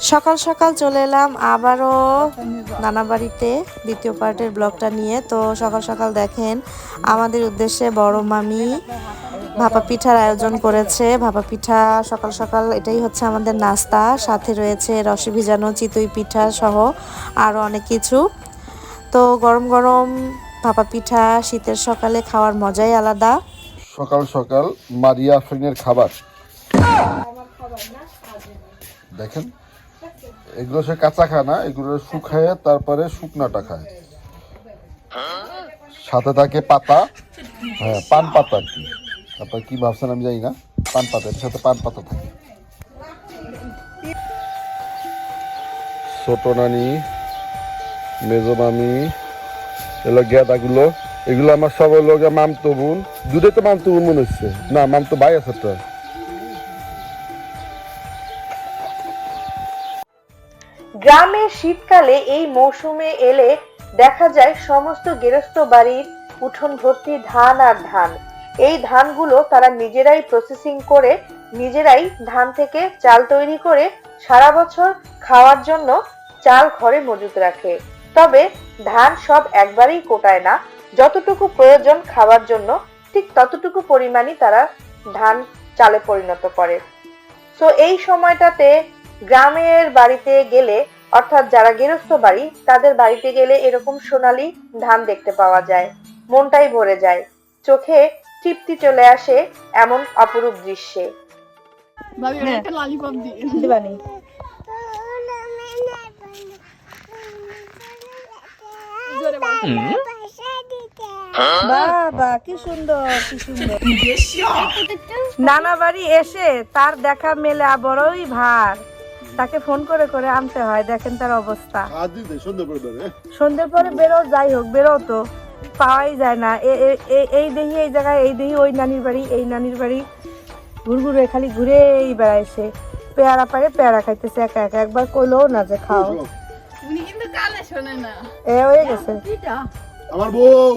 সকাল সকাল চলে এলাম আবারও নানা বাড়িতে, দ্বিতীয় পার্টের ব্লগটা নিয়ে। তো সকাল সকাল দেখেন, আমাদের উদ্দেশ্যে বড় মামি ভাপা পিঠার আয়োজন করেছে। ভাপা পিঠা সকাল সকাল, এটাই হচ্ছে আমাদের নাস্তা। সাথে রয়েছে রসে ভিজানো চিতই পিঠা সহ আরও অনেক কিছু। তো গরম গরম ভাপা পিঠা শীতের সকালে খাওয়ার মজাই আলাদা। সকাল সকাল মারিয়া খাবার। দেখেন। এগুলো সে কাঁচা খায় না, এগুলো শুকায় তারপরে শুকনাটা খায়। সাথে থাকে পাতা হ্যাঁ পান পাতা আর কি। আপনার কি ভাবছেন আমি জানি না, পান পাতা সাথে পান পাতা থাকে। ছোট নানি, মেজো মামি এগুলো গেঁদাগুলো এগুলো আমার সব হলো গিয়ে মামতো বোন। দুটোই তো মামতো বোন মনে হচ্ছে। না, মামতো ভাই আছে তো। গ্রামে শীতকালে এই মৌসুমে এলে দেখা যায় সমস্ত গেরস্ত বাড়ির উঠোন ভর্তি ধান আর ধান। এই ধানগুলো তারা নিজেরাই প্রসেসিং করে, নিজেরাই ধান থেকে চাল তৈরি করে সারা বছর খাওয়ার জন্য চাল ঘরে মজুত রাখে। তবে ধান সব একবারেই কোটায় না, যতটুকু প্রয়োজন খাওয়ার জন্য, ঠিক ততটুকু পরিমাণই তারা ধান চালে পরিণত করে। তো এই সময়টাতে গ্রামের বাড়িতে গেলে অর্থাৎ যারা গৃহস্থ বাড়ি তাদের বাড়িতে গেলে এরকম সোনালি ধান দেখতে পাওয়া যায়। মনটাই ভরে যায়। চোখে তৃপ্তি চলে আসে এমন অপরূপ দৃশ্যে। ভাবি ওটা একটা ললিপপ দিন দিবানি জোরে বল। বাবা কি সুন্দর কি সুন্দর। নানা বাড়ি এসে তার দেখা মেলে বড়ই ভার। তাকে ফোন করে করে আনতে হয় দেখেন তার অবস্থা। সন্ধ্যের পরে বেরো যাই হোক বেরো তো। পাওয়াই যায় না। এই দেহি এই জায়গায় এই দেহি ওই নানির বাড়ি এই নানির বাড়ি। ঘুরঘুরে খালি ঘুরেই বেড়াইছে। পেয়ারা পারে পেয়ারা খাইতেছে একা একা। একবার কইলো না যে খাও। উনি কিন্তু কানে শোনে না। এ হয়ে গেছে। আমার বউ।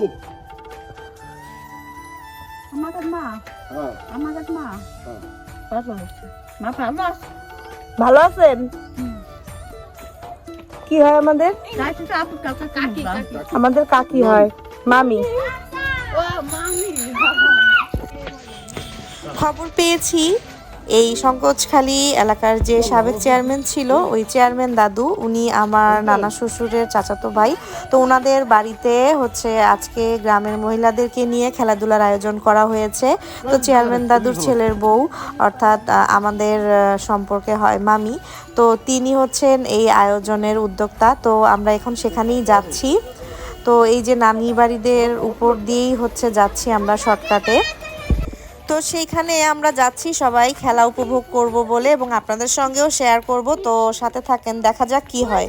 আমাদের মা। হ্যাঁ। আমাদের মা। হ্যাঁ। ভালো আছে। মা ভালো আছে? ভালো আছেন? কি হয় আমাদের? আমাদের কাকি হয় মামি। খবর পেয়েছি এই সংকোচখালী এলাকার যে সাবেক চেয়ারম্যান ছিল, ওই চেয়ারম্যান দাদু, উনি আমার নানা শ্বশুরের চাচাতো ভাই। তো ওনাদের বাড়িতে হচ্ছে আজকে গ্রামের মহিলাদেরকে নিয়ে খেলাধুলার আয়োজন করা হয়েছে। তো চেয়ারম্যান দাদুর ছেলের বউ, অর্থাৎ আমাদের সম্পর্কে হয় মামি। তো তিনি হচ্ছেন এই আয়োজনের উদ্যোক্তা। তো আমরা এখন সেখানেই যাচ্ছি। তো এই যে নানি বাড়িদের উপর দিয়েই হচ্ছে যাচ্ছি আমরা শর্টকাটে। তো সেইখানে আমরা যাচ্ছি সবাই খেলা উপভোগ করব বলে এবং আপনাদের সঙ্গেও শেয়ার করব। তো সাথে থাকেন দেখা যাক কি হয়।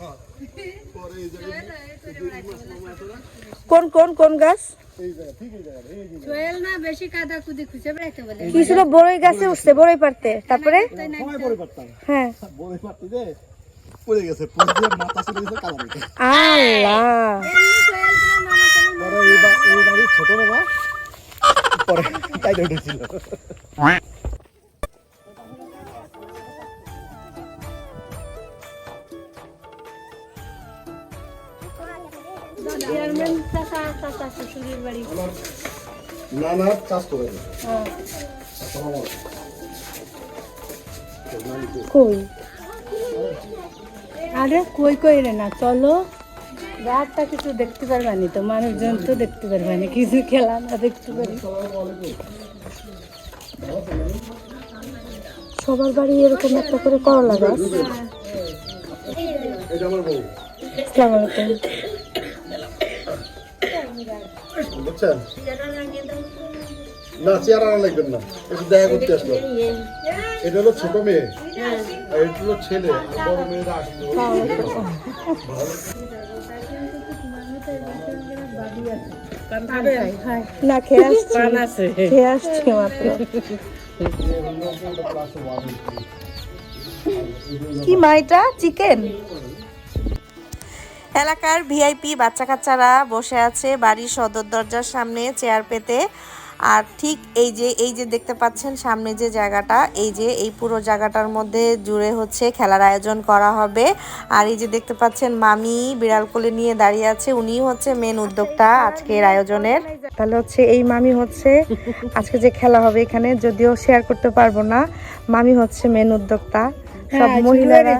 হ্যাঁ। কোন কোন কোন গাছ? এই জায়গা ঠিক এই জায়গা এই যে সোহেল না বেশি কাদা কুদি খুঁজে বেড়াইতে বলে। কি ছিল? বড়ই গাছে উঠছে বড়ই পারতে। তারপরে? হ্যাঁ আল্লাহ। বাড়ির ছোট বাবা পরে তাই উঠেছিল। বাড়ি চাষ করে কই? আরে কই কই রে না চলো। রাতটা কিছু দেখতে পারবানি তো মানুষজন তো দেখতে পারবানি কিছু খেলা না দেখতে পারি। সবার বাড়ি এরকম একটা করে করলা গাছ? আসসালামু আলাইকুম বুঝছেন? না চেয়ার লাগবেন না। একটু দেখা করতে আসলো। এটা হলো ছোট মেয়ে। এটা হলো ছেলে। বড় মেয়েরা আসলো। না খেয়ে আসছি। খেয়ে আসছি মাত্র। কি মাইটা চিকেন এলাকার ভিআইপি বাচ্চা কাচ্চারা বসে আছে বাড়ির সদর দরজার সামনে চেয়ার পেতে। আর ঠিক এই যে এই যে দেখতে পাচ্ছেন সামনে যে জায়গাটা, এই যে, এই পুরো জায়গাটার মধ্যে জুড়ে হচ্ছে খেলার আয়োজন করা হবে। আর এই যে দেখতে পাচ্ছেন মামি বিড়াল কোলে নিয়ে দাঁড়িয়ে আছে উনি হচ্ছে মেন উদ্যোক্তা আজকের আয়োজনের। তাহলে হচ্ছে এই মামি হচ্ছে আজকে যে খেলা হবে এখানে, যদিও শেয়ার করতে পারব না, মামি হচ্ছে মেন উদ্যোক্তা। সব মহিলারা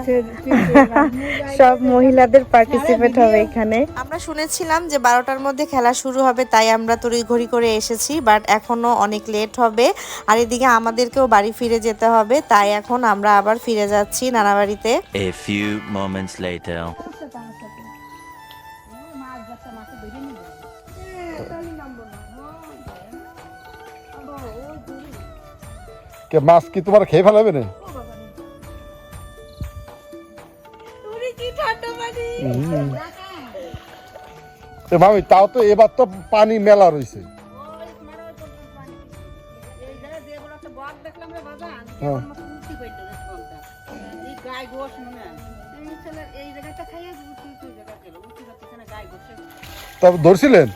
সব মহিলাদের পার্টিসিপেট হবে এখানে। আমরা শুনেছিলাম যে বারোটার মধ্যে খেলা শুরু হবে তাই আমরা তড়ি ঘড়ি করে এসেছি বাট এখনও অনেক লেট হবে। আর এদিকে আমাদেরকেও বাড়ি ফিরে যেতে হবে তাই এখন আমরা আবার ফিরে যাচ্ছি নানা বাড়িতে A few moments later. মাছ কি তোমার খেয়ে ফেলাবে না? এ মামি তাও তো এবার তো পানি মেলা রয়েছে। হ্যাঁ। তবে ধরছিলেন?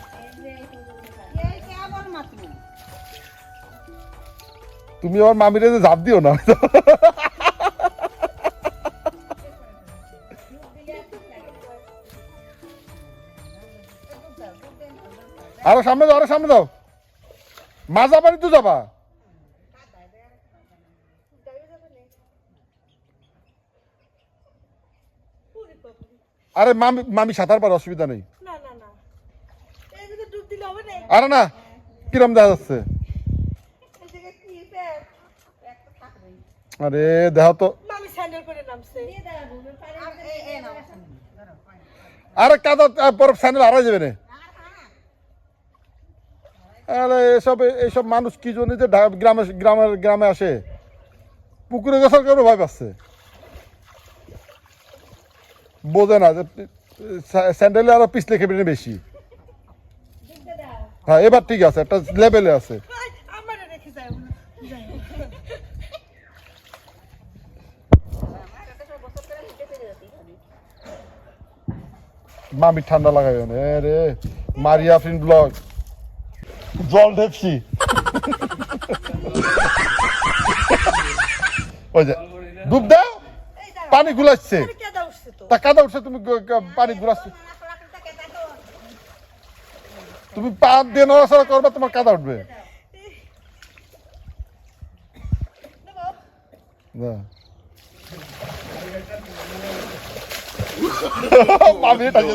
তুমি আমার মামিরে যে ঝাঁপ দিও না? আরও সামনে দাও আরও সামনে দাও। মাজা বাড়ি তো যাবা। আরে মামি মামি সাঁতার পার অসুবিধা নেই। আরে না কিরম দেখা যাচ্ছে? আরে দেখো তো। আরে কাদা পর স্যান্ডেল হারাই যাবে না। এসব এইসব মানুষ কি জন্য যে গ্রামে গ্রামের গ্রামে আসে? পুকুরে গোসল করে ভয় পাচ্ছে? বোঝে না যে, স্যা- স্যান্ডেলে আরও পিছলে খেপে বেশি। হ্যাঁ এবার ঠিক আছে, একটা লেভেলে আছে। মামি ঠান্ডা লাগাইবে না রে, মারিয়া ফিন ব্লগ। জল ঢেপসি ওই যে ডুব দাও পানি গুলাচ্ছে তা কাদা উঠছে তুমি পানি গুলাচ্ছে তুমি পা দিয়ে নড়াচড়া করবা তোমার কাদা উঠবে। মামি টাকে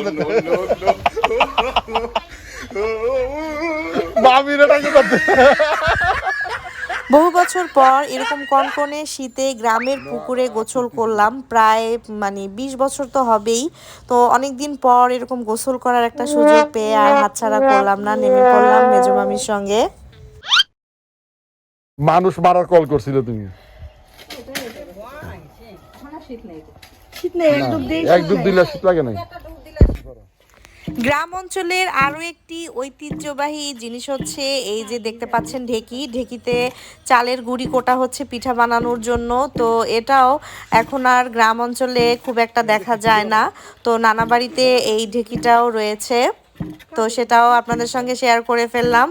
বহু বছর পর এরকম কনকনে শীতে গ্রামের পুকুরে গোসল করলাম। প্রায় মানে বিশ বছর তো হবেই। তো অনেক দিন পর এরকম গোসল করার একটা সুযোগ পেয়ে আর হাতছাড়া করলাম না নেমে পড়লাম মেজো মামির সঙ্গে। মানুষ মারার কল করছিল তুমি। শীত এক ডুব দিলে শীত লাগে নাই। গ্রাম অঞ্চলের আরও একটি ঐতিহ্যবাহী জিনিস হচ্ছে এই যে দেখতে পাচ্ছেন ঢেকি। ঢেকিতে চালের গুঁড়ি কোটা হচ্ছে পিঠা বানানোর জন্য। তো এটাও এখন আর গ্রাম অঞ্চলে খুব একটা দেখা যায় না। তো নানা বাড়িতে এই ঢেকিটাও রয়েছে। তো সেটাও আপনাদের সঙ্গে শেয়ার করে ফেললাম।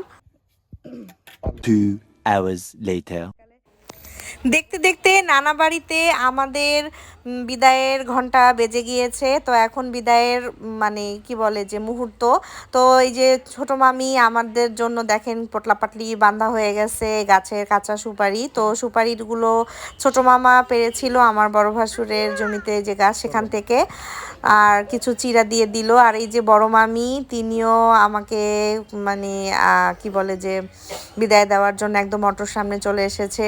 Two hours later. দেখতে দেখতে নানা বাড়িতে আমাদের বিদায়ের ঘণ্টা বেজে গিয়েছে। তো এখন বিদায়ের মানে কি বলে যে মুহূর্ত। তো এই যে ছোট মামি আমাদের জন্য দেখেন পটলা পাটলি বান্ধা হয়ে গেছে গাছের কাঁচা সুপারি। তো সুপারিগুলো ছোট মামা পেরেছিল আমার বড় ভাসুরের জমিতে যে গাছ সেখান থেকে। আর কিছু চিরা দিয়ে দিল। আর এই যে বড় মামি তিনিও আমাকে মানে কি বলে যে বিদায় দেওয়ার জন্য একদম অটোর সামনে চলে এসেছে।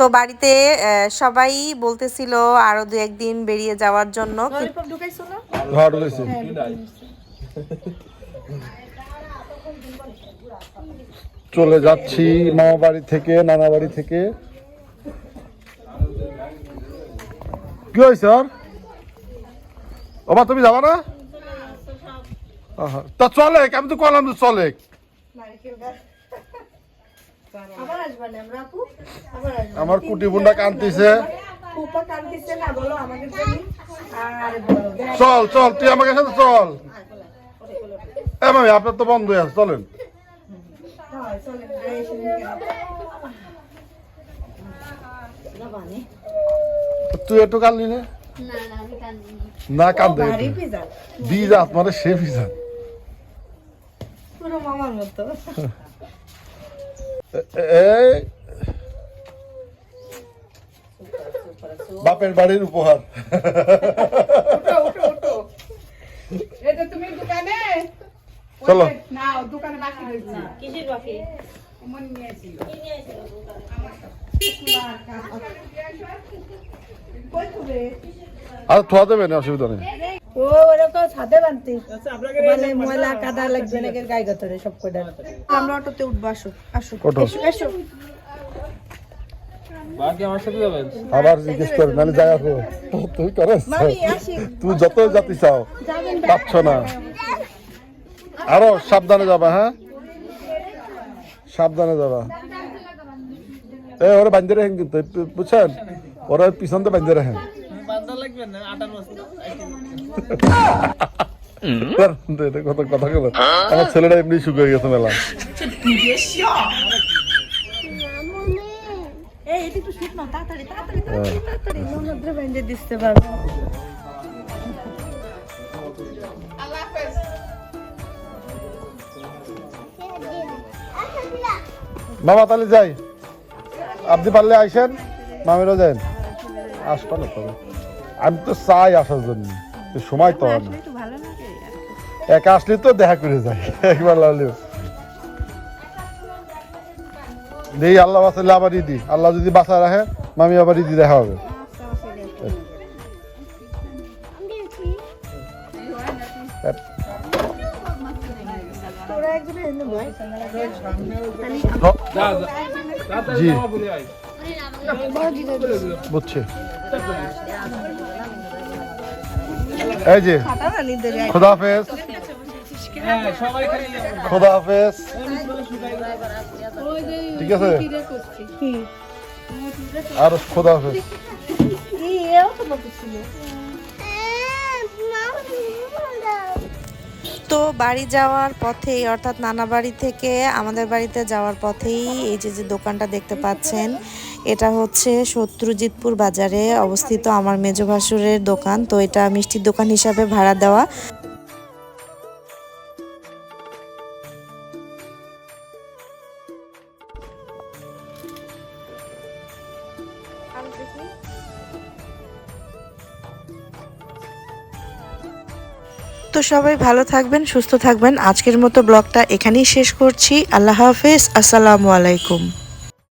তো বাড়িতে সবাই বলতেছিল আরও দু একদিন বেরিয়ে যাওয়ার জন্য। হ্যাঁ চলে যাচ্ছি মামা বাড়ি থেকে নানা বাড়ি থেকে। কি হয়েছে ওর ওমা তুমি যাবা না? আহা, তা চলে আমি তো কলাম তো চলে। আমার কুটি বুন্ডা কান্দিছে না বলো আমাদের জন্য। আর বলো চল চল তুই আমাকে সাথে চল। এ মামি আপনার তো বন্ধ হয়ে আছে চলেন। তুই একটু কানলি না? না না আমি কান্দিনি না। কান্দে বীজ মানে সে ভিজা পুরো মামার মতো। বাপের বাড়ির উপহার। চলো। না দোকানে বাকি রয়েছে। কিসের বাকি? মন নিয়েছিল আর থোয়া দেবে না অসুবিধা নেই। ও ছাদে বানতি। মানে ময়লা কাদা লাগবে নাকি গায়ে গতরে সব কটা আমরা অটোতে উঠবো আসো আসো। এসো আবার জিজ্ঞেস করে নাহলে যাই আসো তুই করে তুই যত জাতি চাও পাচ্ছ না। আরও সাবধানে যাবা হ্যাঁ? সাবধানে যাবা। এ ওরা বান্ধে রাখেন কিন্তু বুঝছেন? ওরা পিছন দিয়ে বান্ধে রাখেন। এটা কত কথা গেল আমার ছেলেটা এমনি শুকিয়ে গেছে মেলা। পারবে মামা তাহলে যাই। আপনি পারলে আইসেন মামিরও যান আসবা না আমি তো চাই আসার জন্য। সময় তো হয় না। একা আসলে তো দেখা করে যায় একবার লাগলেও দেই আল্লাহ বাঁচালে আবার ইদি আল্লাহ যদি বাঁচা রাখে মামি আবার ইদি দেখা হবে। জি। বুঝছি। এই যে খোদাফেজ খোদাফেজ ঠিক আছে? আর খোদা হাফেজ। তো বাড়ি যাওয়ার পথেই, অর্থাৎ নানা বাড়ি থেকে আমাদের বাড়িতে যাওয়ার পথেই এই যে যে দোকানটা দেখতে পাচ্ছেন, এটা হচ্ছে শত্রুজিৎপুর বাজারে অবস্থিত আমার মেজ ভাসুরের দোকান। তো এটা মিষ্টির দোকান হিসাবে ভাড়া দেওয়া। তো সবাই ভালো থাকবেন, সুস্থ থাকবেন। আজকের মতো ব্লগটা এখানেই শেষ করছি। আল্লাহ হাফেজ। আসসালামু আলাইকুম।